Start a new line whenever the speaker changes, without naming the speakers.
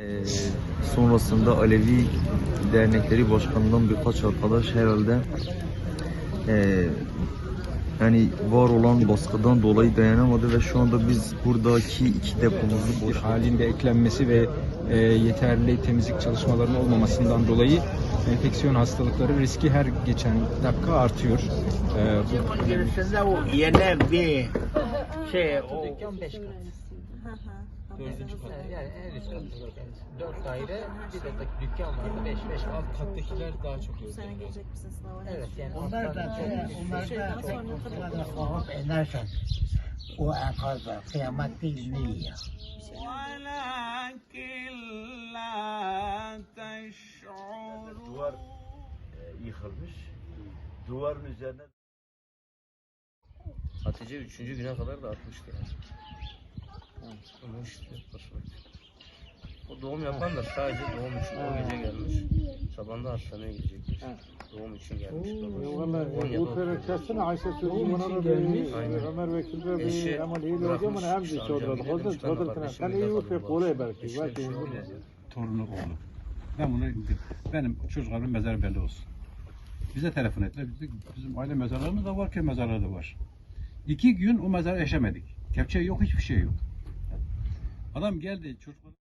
Ee, sonrasında Alevi dernekleri başkanından birkaç arkadaş herhalde ee, yani var olan baskıdan dolayı dayanamadı ve şu anda biz buradaki iki depomuzu boş
halinde eklenmesi ve e, yeterli temizlik çalışmalarının olmamasından dolayı enfeksiyon hastalıkları riski her geçen dakika artıyor. E, bu
şey o
Dükkan 5 kat. Dördüncü kat. Yani en üst kat. Dört daire, bir de dükkan vardı. 5 5 alt kattakiler daha çok
Bu sene gelecek misin sınava?
Evet yani
onlar da
alttan
şey,
çok-
onlar da
sonra
onlar
tabii.
da kalkıp inersen o enkazda kıyamet değil ne ya?
duvar e, yıkılmış. Duvarın üzerine
Hatice üçüncü güne kadar da artmıştı yani. İşte. O doğum yapan da sadece doğum için o gece gelmiş. Sabahında hastaneye gidecekmiş. Doğum için gelmiş babası.
Vallahi bu terekesine Ayşe
Onun
bana da
gelmiş.
bir. Ömer Vekil de bir ama iyi oldu
bırakmış,
ama hem
de
çodur
kardeşim
Sen
bir
iyi ufak oraya belki. Belki
şey
torunu oğlu. Ben bunu benim çocuklarımın mezarı belli olsun. Bize telefon ettiler. Bizim aile mezarlarımız da var, köy mezarları da var. İki gün o mezara eşemedik. Kepçe yok, hiçbir şey yok. Adam geldi çocuklar